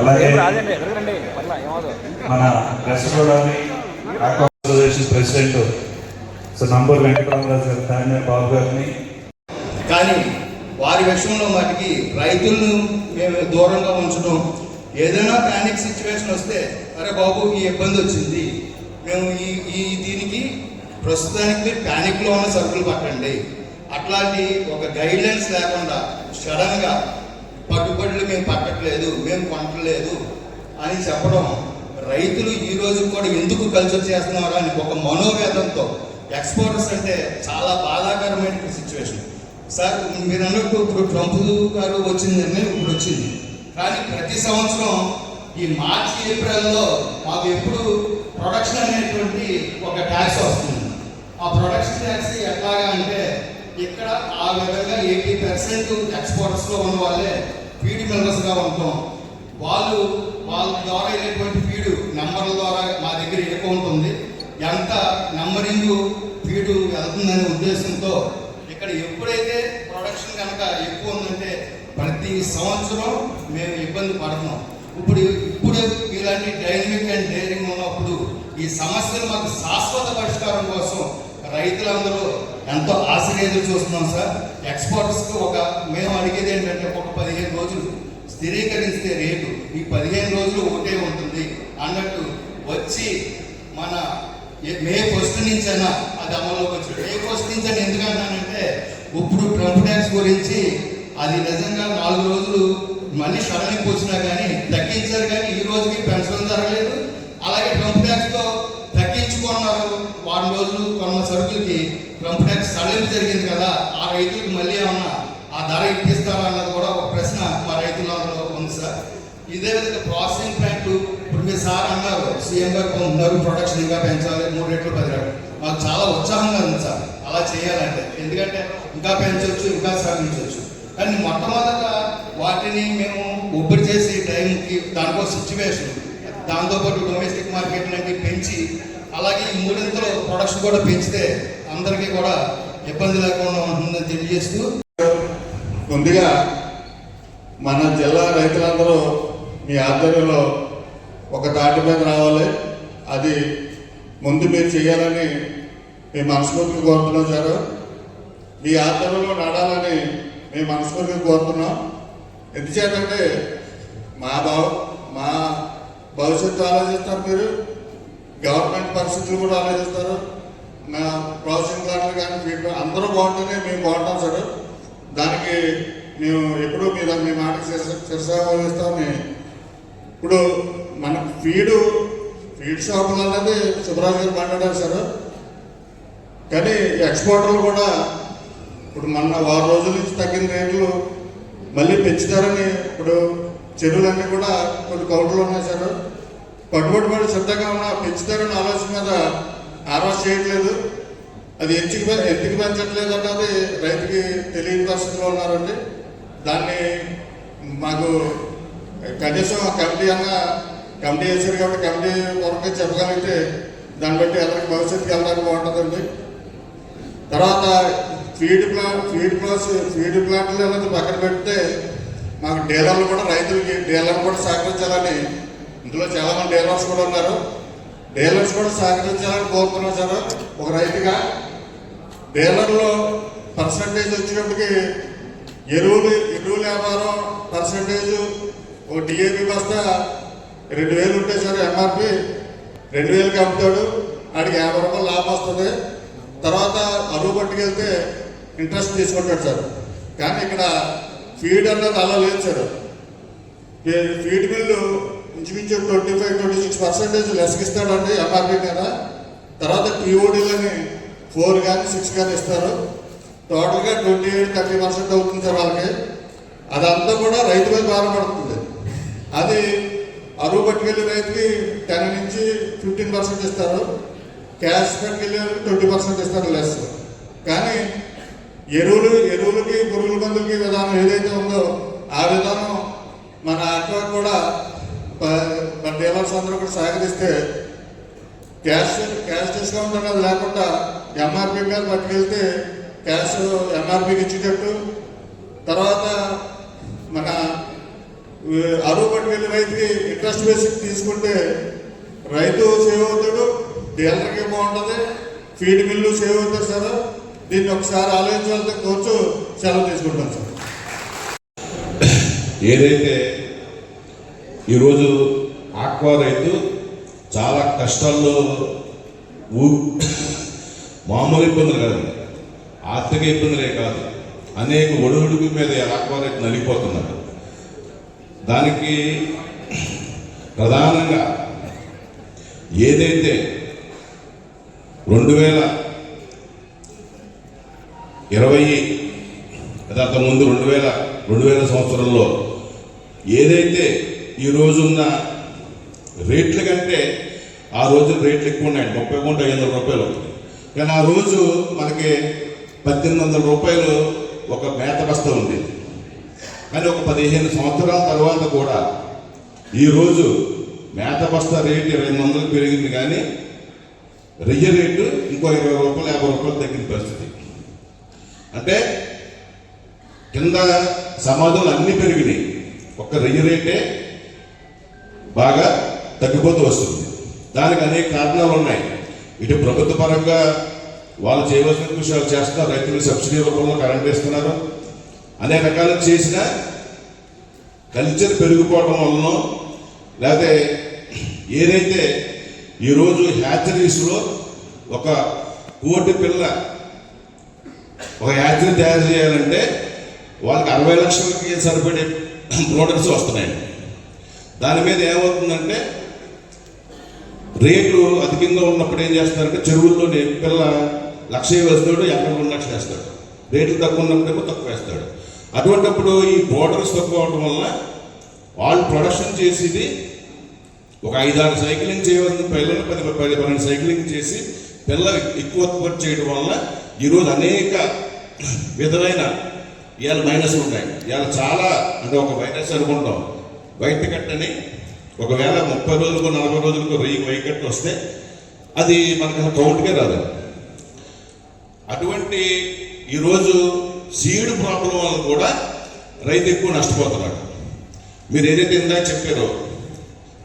అలాగే మన association president so Namburu Venkataramaraju గారు తానే బాబు గారిని. కానీ వారి విషయంలో మటుకి రైతులను మేము దూరంగా ఉంచడం ఏదైనా ప్యానిక్ సిచ్యువేషన్ వస్తే అరే బాబు ఈ ఇబ్బంది వచ్చింది. మేము ఈ ఈ దీనికి ప్రస్తుతానికి ప్యానిక్లో ఉన్న సరుకులు పట్టండి. అట్లాంటి ఒక గైడ్లైన్స్ లేకుండా సడన్గా పట్టుబడులు మేము పట్టట్లేదు మేము కొనట్లేదు అని చెప్పడం రైతులు ఈ రోజు కూడా ఎందుకు కల్చర్ చేస్తున్నారు అని ఒక మనోవేదంతో ఎక్స్పోర్టర్స్ అంటే చాలా బాధాకరమైన సిచ్యువేషన్ సార్ మీరు అన్నట్టు ఇప్పుడు ట్రంప్ గారు వచ్చిందని ఇప్పుడు వచ్చింది. కానీ ప్రతి సంవత్సరం ఈ మార్చి ఏప్రిల్లో మాకు ఎప్పుడు ప్రొడక్షన్ అనేటువంటి ఒక ట్యాక్స్ వస్తుంది. ఆ ప్రొడక్షన్ ట్యాక్స్ ఎట్లాగా అంటే ఇక్కడ ఆ విధంగా ఎయిటీ పర్సెంట్ ఎక్స్పోర్టర్స్లో ఉన్న వాళ్ళే ఫీడ్ మెంబర్స్గా ఉంటాం. వాళ్ళు వాళ్ళ ద్వారా వెళ్ళేటువంటి ఫీడు నెంబర్ల ద్వారా మా దగ్గర అకౌంట్ ఉంది ఎంత నెంబరింగ్ ఫీడు వెళ్తుందనే ఉద్దేశంతో ఇక్కడ ఎప్పుడైతే ప్రొడక్షన్ కనుక ఎక్కువ ఉందంటే ప్రతి సంవత్సరం మేము ఇబ్బంది పడుతున్నాం. ఇప్పుడు ఇప్పుడు ఇలాంటి డైనమిక్ అండ్ డైరింగ్ ఉన్నప్పుడు ఈ సమస్యలు మాకు శాశ్వత పరిష్కారం కోసం రైతులందరూ ఎంతో ఆశ్చర్యతలు చూస్తున్నాం సార్. ఎక్స్పోర్ట్స్కి ఒక మేము అడిగేది ఏంటంటే ఒక పదిహేను రోజులు స్థిరీకరిస్తే రేటు. ఈ పదిహేను రోజులు ఒకటే ఉంటుంది. అన్నట్టు వచ్చి మన ఏ- మే ఫస్ట్ నుంచైనా అది అమల్లోకి వచ్చాడు మే ఫస్ట్ నుంచి అని ఎందుకన్నానంటే ఇప్పుడు ట్రంప్ ట్యాక్స్ గురించి అది నిజంగా నాలుగు రోజులు మళ్ళీ సడలింపు వచ్చినా కానీ తగ్గించారు కానీ ఈ రోజుకి పెన్షన్ జరగలేదు అలాగే ట్రంప్ ట్యాక్స్తో కొన్నారు. వారం రోజులు కొన్న సరుకులకి ట్రంప్ సడలింపు జరిగింది కదా ఆ రైతులకు మళ్ళీ ఏమన్నా ఆ ధర ఇప్పిస్తారా అన్నది కూడా ఒక ప్రశ్న మా రైతులందరూ ఉంది సార్. ఇదే విధంగా ప్రాసెసింగ్ ప్లాంట్ ఇప్పుడు మీరు సార్ అన్నారు సీఎం గారు ఉన్నారు ప్రొడక్షన్ ఇంకా పెంచాలి మూడు రెట్లు పది రెట్లు మాకు చాలా ఉత్సాహంగా ఉంది సార్ అలా చేయాలంటే. ఎందుకంటే ఇంకా పెంచవచ్చు ఇంకా సాగించవచ్చు కానీ మొట్టమొదట వాటిని మేము ఒబ్బడి చేసి టైంకి దానికో సిచ్యువేషన్ దాంతోపాటు డొమెస్టిక్ మార్కెట్ అనేది పెంచి అలాగే ఈ మూడింతలు ప్రొడక్షన్ కూడా పెంచితే అందరికీ కూడా ఇబ్బంది లేకుండా ఉంటుందని తెలియజేస్తూ ముందుగా మన జిల్లా రైతులందరూ మీ ఆధ్వర్యంలో ఒక తాటి మీద రావాలి. అది ముందు మీరు చేయాలని మీ మనస్ఫూర్తిగా కోరుతున్నాం సార్. మీ ఆధ్వర్యంలో నడాలని మీ మనస్ఫూర్తిగా కోరుతున్నాం. ఎందుచేతంటే మా భావ మా భవిష్యత్తు ఆలోచిస్తారు మీరు. గవర్నమెంట్ పరిస్థితులు కూడా ఆలోచిస్తారు. నా ప్రాసెసింగ్ ప్లాంట్లు కానీ ఫీడ్బ్యాక్ అందరూ బాగుంటేనే మేము బాగుంటాం సార్. దానికి మేము ఎప్పుడూ మీద మీ మాటకి శిరస- ఇప్పుడు మన ఫీడు ఫీడ్ షాపులు అనేది సుబ్రాజ్ గారు మాట్లాడారు సార్. కానీ ఎక్స్పోర్టర్లు కూడా ఇప్పుడు మొన్న వారం రోజుల నుంచి తగ్గిన రేట్లు మళ్ళీ పెంచుతారని ఇప్పుడు చెరువులన్నీ కూడా కొన్ని కౌంటర్లు ఉన్నాయి సార్. పట్టుబడి పడి సిద్ధంగా ఉన్న పెంచుతారని ఆలోచన మీద ఆర్వాస్ చేయట్లేదు. అది ఎందుకు ఎందుకు పెంచట్లేదు అన్నది రైతుకి తెలియని పరిస్థితిలో ఉన్నారండి. దాన్ని మాకు కనీసం కమిటీ అన్న కమిటీ వేసారు కాబట్టి కమిటీ వరకు చెప్పగలిగితే దాన్ని బట్టి ఎవరికి భవిష్యత్తుకి వెళ్ళడానికి బాగుంటుందండి. తర్వాత ఫీడ్ ప్లాంట్ ఫీడ్ ప్లాస్ ఫీడ్ ప్లాంట్లు అనేది పక్కన పెడితే మాకు డీలర్లు కూడా రైతులకి డీలర్లు కూడా సహకరించాలని ఇందులో చాలా మంది డీలర్స్ కూడా ఉన్నారు. డీలర్స్ కూడా సహకరించాలని కోరుతున్నాం సార్. ఒక రైతుగా డీలర్లో పర్సంటేజ్ వచ్చినప్పటికి ఎరువులు ఎరువుల వ్యాపారం పర్సంటేజ్ ఒక డిఏపి బస్తా రెండు వేలు ఉంటే సార్ ఎంఆర్పి రెండు వేలకి అమ్ముతాడు. ఆడికి యాభై రూపాయలు లాభం వస్తుంది. తర్వాత అరువు పట్టుకెళ్తే ఇంట్రెస్ట్ తీసుకుంటాడు సార్. కానీ ఇక్కడ ఫీడ్ అన్నది అలా లేదు సార్. ఈ ఫీడ్ బిల్లు ఇంచుమించు twenty five twenty six percentage లెస్కి MRP మీద. తర్వాత టీఓడీలని ఫోర్ కానీ సిక్స్ కానీ ఇస్తారు. టోటల్గా ట్వంటీ ఎయిట్ థర్టీ పర్సెంట్ అవుతుంది సార్ వాళ్ళకి. అదంతా కూడా రైతు మీద బాధపడుతుంది అది అరువు పట్టుకెళ్ళే రైతుకి టెన్ నుంచి ఫిఫ్టీన్ పర్సెంట్ ఇస్తారు. క్యాష్ పట్టుకెళ్ళే ట్వంటీ పర్సెంట్ ఇస్తారు లెస్ కానీ ఎరువులు ఎరువులకి పురుగుల మందులకి విధానం ఏదైతే ఉందో ఆ విధానం మన అక్కడ కూడా డీలర్స్ అందరూ కూడా సహకరిస్తే క్యాష్ క్యాష్ డిస్కౌంట్ అనేది లేకుండా ఎంఆర్పి మీద పట్టుకెళ్తే క్యాష్ ఎంఆర్పికి ఇచ్చేటట్టు. తర్వాత మన అరువు పట్టు వెళ్ళి రైతుకి ఇంట్రెస్ట్ బేసిక్ తీసుకుంటే రైతు సేవ్ అవుతాడు డీలర్కి బాగుంటుంది ఫీడ్ మిల్లు సేవ్ అవుతారు సార్. దీన్ని ఒకసారి ఆలోచించాలంటే కోర్చు సెలవు తీసుకుంటాం సార్. ఏదైతే ఈరోజు ఆక్వా రైతు చాలా కష్టాల్లో ఊ మామూలు ఇబ్బందులు కాదండి ఆర్థిక ఇబ్బందులే కాదు. అనేక ఒడుగుడుగు మీద ఆక్వా రైతు నలిగిపోతున్నారు. దానికి ప్రధానంగా ఏదైతే రెండు వేల ఇరవై అంతకుముందు రెండు వేల రెండు వేల సంవత్సరంలో ఏదైతే ఈ రోజున్న రేట్ల కంటే ఆ రోజు రేట్లు ఎక్కువ ఉన్నాయి. ముప్పై మూడు ఐదు వందల రూపాయలు అవుతుంది కానీ ఆ రోజు మనకి పద్దెనిమిది వందల రూపాయలు ఒక మేత బస్తా ఉంది. కానీ ఒక పదిహేను సంవత్సరాల తర్వాత కూడా ఈరోజు మేత బస్తా రేటు ఇరవై వందలు పెరిగింది కానీ రెయ్య రేటు ఇంకో ఇరవై రూపాయలు యాభై రూపాయలు తగ్గిన పరిస్థితి. అంటే కింద సమాజంలో అన్నీ పెరిగినాయి. ఒక్క రెయ్య రేటే బాగా తగ్గిపోతూ వస్తుంది. దానికి అనేక కారణాలు ఉన్నాయి. ఇటు ప్రభుత్వ పరంగా వాళ్ళు చేయవలసిన కృషి వాళ్ళు చేస్తున్నారు. రైతులకు సబ్సిడీ రూపంలో కరెంట్ ఇస్తున్నారు అనేక రకాలు చేసిన కల్చర్ పెరిగిపోవడం వలన లేకపోతే ఏదైతే ఈరోజు హ్యాచరీస్లో ఒక కోటి పిల్ల ఒక హ్యాచరీ తయారు చేయాలంటే వాళ్ళకి అరవై లక్షలకి సరిపడే ప్రోడక్ట్స్ వస్తున్నాయి దాని మీద ఏమవుతుందంటే రేటు అధికంగా ఉన్నప్పుడు ఏం చేస్తారంటే చెరువుల్లోనే పిల్ల లక్ష వేస్తాడు ఎక్కడ రెండు లక్షలు వేస్తాడు. రేట్లు తక్కువ ఉన్నప్పుడేమో తక్కువ వేస్తాడు. అటువంటిప్పుడు ఈ బోర్డర్స్ తక్కువ అవడం వల్ల వాళ్ళు ప్రొడక్షన్ చేసేది ఒక ఐదారు సైక్లింగ్ చేయవలసిన పిల్లలు పది పది పన్నెండు సైక్లింగ్ చేసి పిల్ల ఎక్కువ ఉత్పత్తి చేయడం వల్ల ఈరోజు అనేక విధమైన ఇవాళ మైనస్ ఉంటాయి. ఇవాళ చాలా అంటే ఒక వైరస్ అనుకుంటాం. వైట్ కట్టని ఒకవేళ ముప్పై రోజులకు నలభై రోజులకు వెయ్యి వైకట్టు వస్తే అది మనకు అసలు కౌంట్కే రాదు. అటువంటి ఈరోజు సీడ్ ప్రాబ్లం వల్ల కూడా రైతు ఎక్కువ నష్టపోతున్నాడు మీరు ఏదైతే ఇందా చెప్పారో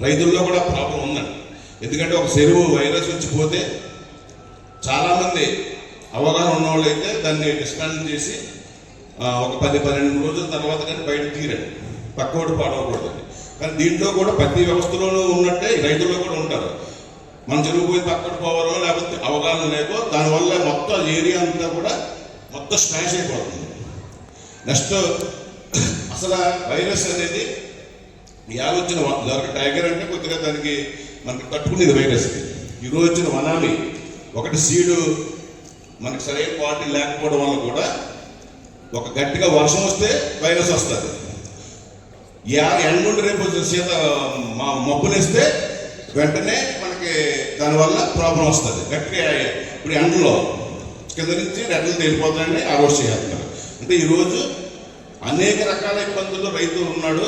రైతుల్లో కూడా ప్రాబ్లం ఉందండి. ఎందుకంటే ఒక చెరువు వైరస్ వచ్చిపోతే చాలామంది అవగాహన ఉన్నవాళ్ళు అయితే దాన్ని డిస్కాంట్ చేసి ఒక పది పన్నెండు రోజుల తర్వాత కానీ బయట తీరండి. పక్కోటి పాడవకూడదు. కానీ దీంట్లో కూడా ప్రతి వ్యవస్థలోనూ ఉన్నట్టే రైతుల్లో కూడా ఉంటారు. మన చెరువు పోయి పక్కన పోవాలో లేకపోతే అవగాహన లేకో దానివల్ల మొత్తం ఏరియా అంతా కూడా మొత్తం స్మాష్ అయిపోతుంది. నెక్స్ట్ అసలు వైరస్ అనేది యావ వచ్చిన టైగర్ అంటే కొద్దిగా దానికి మనకి తట్టుకునేది వైరస్. ఈరోజు వచ్చిన వనామి ఒకటి సీడు మనకి సరైన క్వాలిటీ లేకపోవడం వల్ల కూడా ఒక గట్టిగా వర్షం వస్తే వైరస్ వస్తుంది. ఎండుండి రేపు వచ్చిన సీత మా మబ్బులేస్తే వెంటనే మనకి దానివల్ల ప్రాబ్లం వస్తుంది. గట్టిగా ఇప్పుడు ఎండలో కింద నుంచి రెడ్లు తేలిపోతాయని ఆ రోజు చేస్తున్నారు అంటే ఈరోజు అనేక రకాల ఇబ్బందులు రైతులు ఉన్నాడు.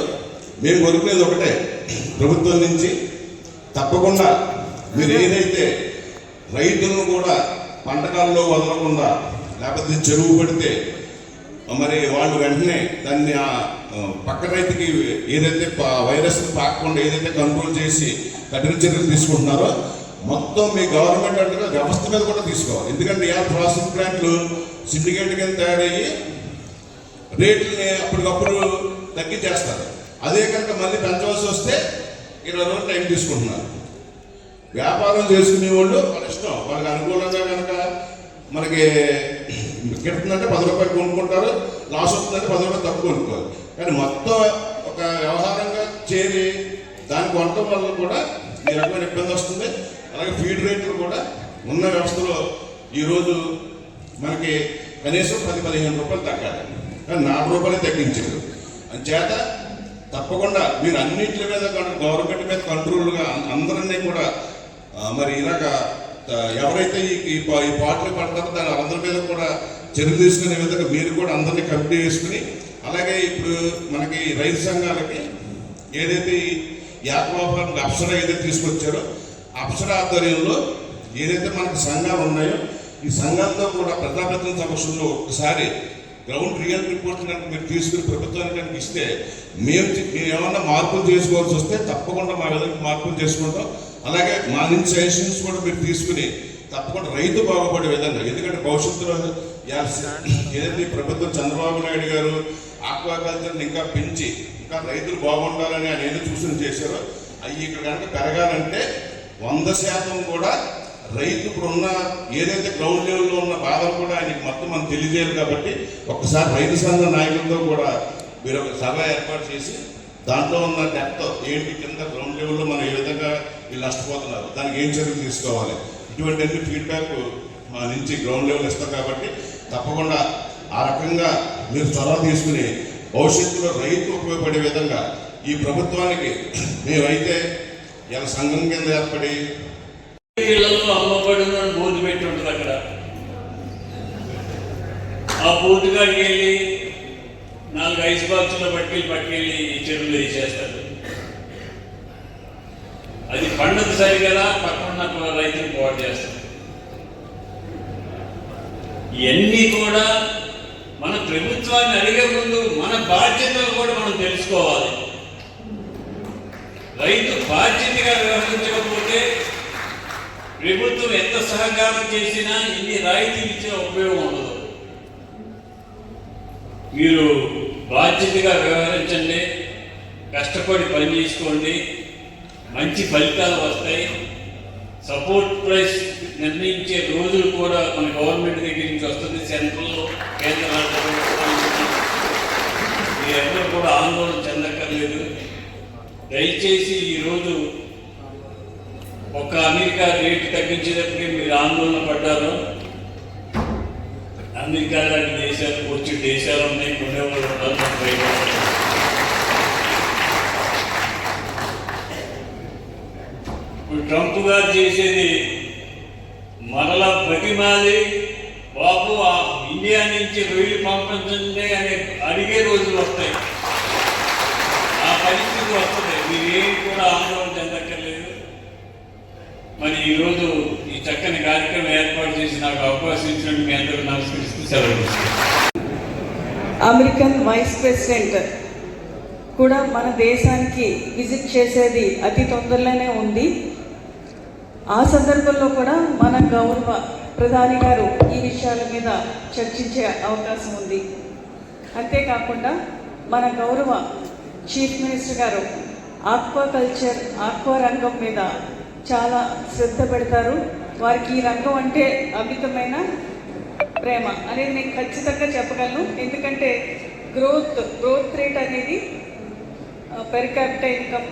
మేము కోరుకునేది ఒకటే ప్రభుత్వం నుంచి తప్పకుండా మీరు ఏదైతే రైతులను కూడా పంటకాల్లో వదలకుండా లేకపోతే చెరువు పడితే మరి వాళ్ళు వెంటనే దాన్ని ఆ, పక్క రైతుకి ఏదైతే వైరస్ పాకకుండా ఏదైతే కంట్రోల్ చేసి కఠిన చర్యలు తీసుకుంటున్నారో మొత్తం మీ గవర్నమెంట్ అంటే వ్యవస్థ మీద కూడా తీసుకోవాలి. ఎందుకంటే ఇవాళ ప్రాసెసింగ్ ప్లాంట్లు సిండికేట్ కింద తయారయ్యి రేట్లని అప్పటికప్పుడు తగ్గించేస్తారు. అదే కనుక మళ్ళీ పెంచవలసి వస్తే ఇరవై రోజులు టైం తీసుకుంటున్నారు. వ్యాపారం చేసుకునే వాళ్ళు వాళ్ళ ఇష్టం. వాళ్ళకి అనుకూలంగా కనుక మనకి గిడుతుందంటే పది రూపాయలు కొనుక్కుంటారు లాస్ వస్తుందంటే పది రూపాయలు తక్కువ కొనుక్కోవాలి. కానీ మొత్తం ఒక వ్యవహారంగా చేరి దాన్ని కొనటం వల్ల కూడా ఈ రకమైన ఇబ్బంది వస్తుంది. అలాగే ఫీడ్ రేట్లు కూడా ఉన్న వ్యవస్థలో ఈరోజు మనకి కనీసం పది పదిహేను రూపాయలు తగ్గాలి. కానీ నాలుగు రూపాయలే తగ్గించారు అంచేత తప్పకుండా మీరు అన్నింటి మీద గవర్నమెంట్ మీద కంట్రోల్గా అందరినీ కూడా మరి ఇలాగ ఎవరైతే ఈ ఈ పాటలు పడతారో దాని అందరి మీద కూడా చర్య తీసుకునే విధంగా మీరు కూడా అందరినీ కమిటీ వేసుకుని అలాగే ఇప్పుడు మనకి రైతు సంఘాలకి ఏదైతే ఈ యాక్వాఫార్మ్ అప్సర ఏదైతే తీసుకొచ్చారో అప్సర ఆధ్వర్యంలో ఏదైతే మనకు సంఘాలు ఉన్నాయో ఈ సంఘాలతో కూడా ప్రజాప్రతినిధుల సమక్షంలో ఒకసారి గ్రౌండ్ రియల్ రిపోర్ట్ కనుక మీరు తీసుకుని ప్రభుత్వానికి కనుక ఇస్తే మేము మేము ఏమన్నా మార్పులు చేసుకోవాల్సి వస్తే తప్పకుండా మా విధంగా మార్పులు చేసుకుంటాం. అలాగే మా నుంచి సజెషన్స్ కూడా మీరు తీసుకుని తప్పకుండా రైతు బాగుపడే విధంగా ఎందుకంటే భవిష్యత్తులో ఏదైతే ప్రభుత్వం చంద్రబాబు నాయుడు గారు ఆక్వాకల్చర్ని ఇంకా పెంచి ఇంకా రైతులు బాగుండాలని ఆయన ఏదో సూచన చేశారు అవి ఇక్కడ కనుక పెరగాలంటే వంద శాతం కూడా రైతు ఇప్పుడు ఉన్న ఏదైతే గ్రౌండ్ లెవెల్లో ఉన్న బాధలు కూడా ఆయనకి మొత్తం మనం తెలియజేయాలి కాబట్టి ఒక్కసారి రైతు సంఘ నాయకులతో కూడా మీరు ఒక సభ ఏర్పాటు చేసి దాంట్లో ఉన్న డెప్త్ ఏంటి కింద గ్రౌండ్ లెవెల్లో మనం ఏ విధంగా వీళ్ళు నష్టపోతున్నారు దానికి ఏం చర్యలు తీసుకోవాలి? ఇటువంటి అన్ని ఫీడ్బ్యాక్ మా నుంచి గ్రౌండ్ లెవెల్ ఇస్తాం కాబట్టి తప్పకుండా ఆ రకంగా మీరు చొరవ తీసుకుని భవిష్యత్తులో రైతు ఉపయోగపడే విధంగా ఈ ప్రభుత్వానికి మేమైతే ఇలా సంఘం కింద ఏర్పడి ఇళ్ళలో అమ్మబడిన పెట్టి ఉంటుంది అక్కడ. ఆ బూత్ కాడికి వెళ్ళి నాలుగు ఐస్ బాక్సులో పట్టుకెళ్ళి పట్టుకెళ్ళి ఈ వేసేస్తారు. అది పండుగ సరిగదా పక్కన రైతులు పోటీ చేస్తారు. ఇవన్నీ కూడా మన ప్రభుత్వాన్ని అడిగే ముందు మన బాధ్యతలు కూడా మనం తెలుసుకోవాలి. రైతు బాధ్యతగా వ్యవహరించకపోతే ప్రభుత్వం ఎంత సహకారం చేసినా ఇన్ని రాయితీలు ఇచ్చిన ఉపయోగం ఉండదు. మీరు బాధ్యతగా వ్యవహరించండి కష్టపడి పని చేసుకోండి మంచి ఫలితాలు వస్తాయి. సపోర్ట్ ప్రైస్ నిర్ణయించే రోజులు కూడా మన గవర్నమెంట్ దగ్గర నుంచి వస్తుంది. సెంట్రల్లో కేంద్ర రాష్ట్ర కూడా ఆందోళన చెందక్కర్లేదు. దయచేసి ఈరోజు ఒక అమెరికా రేటు తగ్గించేటప్పటికే మీరు ఆందోళన పడ్డారు. అమెరికా లాంటి దేశాలు వచ్చి దేశాలు ఉన్నాయి. కొనేవాళ్ళు ఉన్నారు మన బయట వాళ్ళు. ఇప్పుడు ట్రంప్ గారు చేసేది ప్రతి ప్రతిమాది బాబు ఆ ఇండియా నుంచి రొయ్యలు పంపించండి అని అడిగే రోజులు వస్తాయి. ఆ పరిస్థితి వస్తుంది. మీరేం కూడా ఆందోళన చెందక్కర్లేదు. మరి ఈరోజు ఈ చక్కని కార్యక్రమం ఏర్పాటు చేసి నాకు అవకాశం ఇచ్చినట్టు మీ అందరూ నమస్కరిస్తూ సెలవు అమెరికన్ వైస్ ప్రెసిడెంట్ కూడా మన దేశానికి విజిట్ చేసేది అతి తొందరలోనే ఉంది. ఆ సందర్భంలో కూడా మన గౌరవ ప్రధాని గారు ఈ విషయాల మీద చర్చించే అవకాశం ఉంది. అంతేకాకుండా మన గౌరవ చీఫ్ మినిస్టర్ గారు ఆక్వా కల్చర్ ఆక్వా రంగం మీద చాలా శ్రద్ధ పెడతారు. వారికి ఈ రంగం అంటే అమితమైన ప్రేమ అనేది నేను ఖచ్చితంగా చెప్పగలను. ఎందుకంటే గ్రోత్ గ్రోత్ రేట్ అనేది పెర్ క్యాపిటల్ ఇన్కమ్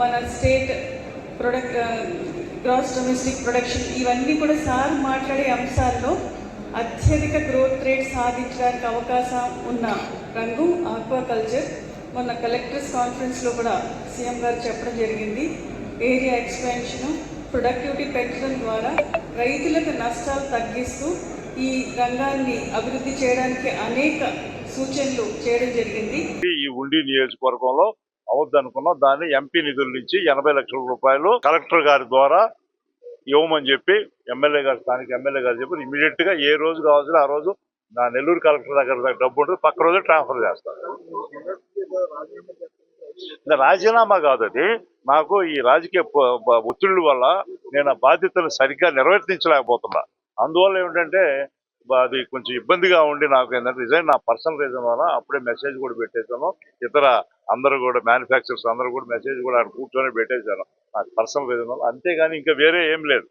మన state product gross domestic production ఇవన్నీ కూడా సార్ మాట్లాడే అంశాల్లో అత్యధిక గ్రోత్ రేట్ సాధించడానికి అవకాశం ఉన్న రంగు ఆక్వాకల్చర్. మొన్న కలెక్టర్స్ కాన్ఫరెన్స్లో కూడా సీఎం గారు చెప్పడం జరిగింది. ఏరియా ఎక్స్పాన్షన్ ప్రొడక్టివిటీ పెంచడం ద్వారా రైతులకు నష్టాలు తగ్గిస్తూ ఈ రంగాన్ని అభివృద్ధి చేయడానికి అనేక సూచనలు చేయడం జరిగింది. ఈ ఉండి నియోజకవర్గంలో అవద్దనుకున్నాం. దాన్ని ఎంపీ నిధుల నుంచి ఎనభై లక్షల రూపాయలు కలెక్టర్ గారి ద్వారా ఇవ్వమని చెప్పి ఎమ్మెల్యే గారు స్థానిక ఎమ్మెల్యే గారు చెప్పి ఇమీడియట్గా ఏ రోజు కావాల్సిన ఆ రోజు నా నెల్లూరు కలెక్టర్ దగ్గర డబ్బు ఉంటుంది. పక్క రోజు ట్రాన్స్ఫర్ చేస్తారు రాజీనామా కాదు అది. నాకు ఈ రాజకీయ ప- ఒత్తిళ్ళ వల్ల నేను ఆ బాధ్యతను సరిగ్గా నిర్వర్తించలేకపోతున్నా. అందువల్ల ఏమిటంటే అది కొంచెం ఇబ్బందిగా ఉండి నాకు ఏంటంటే రిజైన్ నా పర్సనల్ రీజన్ వల్ల అప్పుడే మెసేజ్ కూడా పెట్టేశాను. ఇతర అందరూ కూడా మ్యానుఫ్యాక్చర్స్ అందరూ కూడా మెసేజ్ కూడా అక్కడ కూర్చొని పెట్టేశాను నాకు పర్సనల్ రీజన్ వల్ల. అంతేగాని ఇంకా వేరే ఏం లేదు.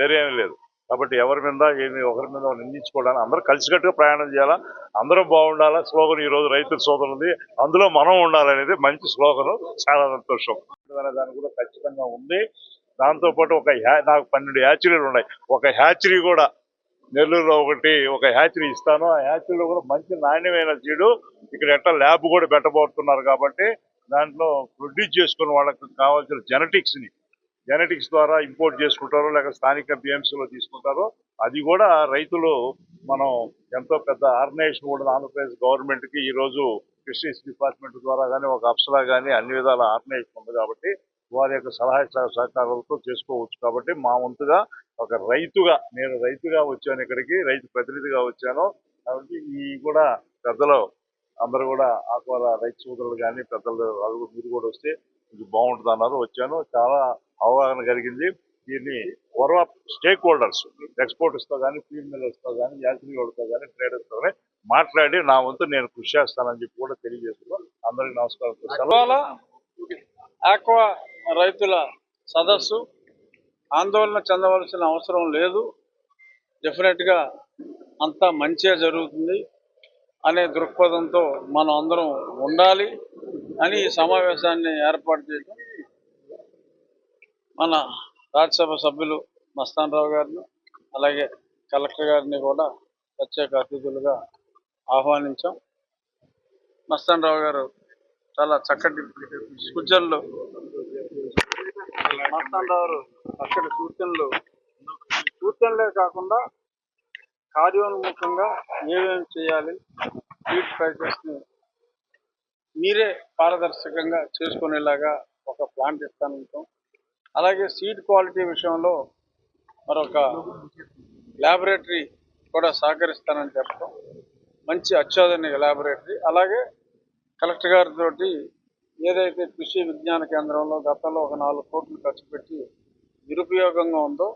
వేరే ఏం లేదు. కాబట్టి ఎవరి మీద ఏమి ఒకరి మీద నిందించుకోవడానికి అందరూ కలిసికట్టుగా ప్రయాణం చేయాలా? అందరూ బాగుండాలా? స్లోగన్ ఈ రోజు రైతుల సోదరు ఉంది. అందులో మనం ఉండాలనేది మంచి స్లోగన్. చాలా సంతోషం. అనే దాని కూడా ఖచ్చితంగా ఉంది. దాంతో పాటు ఒక హ్యా- నాకు పన్నెండు హ్యాచరీలు ఉన్నాయి. ఒక హ్యాచరీ కూడా నెల్లూరులో ఒకటి ఒక హ్యాచరీ ఇస్తాను. ఆ హ్యాచరీలో కూడా మంచి నాణ్యమైన సీడు. ఇక్కడ ఎట్లా ల్యాబ్ కూడా పెట్టబోతున్నారు కాబట్టి దాంట్లో ప్రొడ్యూస్ చేసుకున్న వాళ్ళకి కావాల్సిన జెనెటిక్స్ని జెనెటిక్స్ ద్వారా ఇంపోర్ట్ చేసుకుంటారో లేక స్థానిక బిఎంసీలో లో తీసుకుంటారో అది కూడా రైతులు మనం ఎంతో పెద్ద ఆర్గనైజేషన్ కూడా ఆంధ్రప్రదేశ్ గవర్నమెంట్కి ఈ రోజు ఫిషరీస్ డిపార్ట్మెంట్ ద్వారా కానీ ఒక అప్సరా కానీ అన్ని విధాల ఆర్గనైజేషన్ ఉంది కాబట్టి వారి యొక్క సలహా సహకారాలతో చేసుకోవచ్చు. కాబట్టి మా వంతుగా ఒక రైతుగా నేను రైతుగా వచ్చాను ఇక్కడికి రైతు ప్రతినిధిగా వచ్చాను. కాబట్టి ఈ కూడా పెద్దలు అందరూ కూడా ఆకువాల రైతు సోదరులు కానీ పెద్దలు వాళ్ళు మీరు కూడా వస్తే ఇది బాగుంటుంది అన్నారు. వచ్చాను. చాలా అవగాహన కలిగింది. దీన్ని వర్ స్టేక్ హోల్డర్స్ ఎక్స్పోర్టర్స్తో కానీ ఫీల్ మిల్లర్స్తో కానీ యాక్సిడెంట్తో కానీ ట్రేడర్స్తో కానీ మాట్లాడి నా వంతు నేను కృషి చేస్తానని చెప్పి కూడా తెలియజేస్తున్నాను అందరికీ నమస్కారం. సెలవు. ఆక్వా రైతుల సదస్సు ఆందోళన చెందవలసిన అవసరం లేదు. డెఫినెట్గా అంతా మంచిగా జరుగుతుంది అనే దృక్పథంతో మనం అందరం ఉండాలి అని ఈ సమావేశాన్ని ఏర్పాటు చేయడం మన రాజ్యసభ సభ్యులు మస్తాన్ రావు గారిని అలాగే కలెక్టర్ గారిని కూడా ప్రత్యేక అతిథులుగా ఆహ్వానించాం. మస్తాన్ రావు గారు చాలా చక్కటి సూచనలు. మస్తాన్ చక్కటి సూచనలు. సూచనలే కాకుండా కార్యోన్ముఖంగా ఏమేమి చేయాలి స్వీట్ ప్రైసెస్ని మీరే పారదర్శకంగా చేసుకునేలాగా ఒక ప్లాంట్ ఇస్తానంటాం అలాగే సీడ్ క్వాలిటీ విషయంలో మరొక ల్యాబొరేటరీ కూడా సహకరిస్తానని చెప్పడం మంచి అత్యాధునిక ల్యాబొరేటరీ. అలాగే కలెక్టర్ గారితో ఏదైతే కృషి విజ్ఞాన కేంద్రంలో గతంలో ఒక నాలుగు కోట్లు ఖర్చు పెట్టి నిరుపయోగంగా ఉందో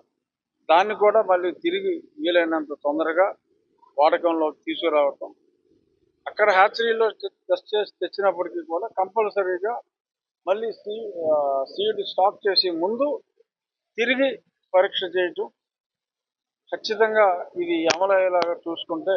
దాన్ని కూడా మళ్ళీ తిరిగి వీలైనంత తొందరగా వాడకంలోకి తీసుకురావటం. అక్కడ హ్యాచరీలో టెస్ట్ చేసి తెచ్చినప్పటికీ కూడా కంపల్సరీగా మళ్ళీ సీ సీడ్ స్టాక్ చేసే ముందు తిరిగి పరీక్ష చేయటం. ఖచ్చితంగా ఇది అమలయ్యేలాగా చూసుకుంటే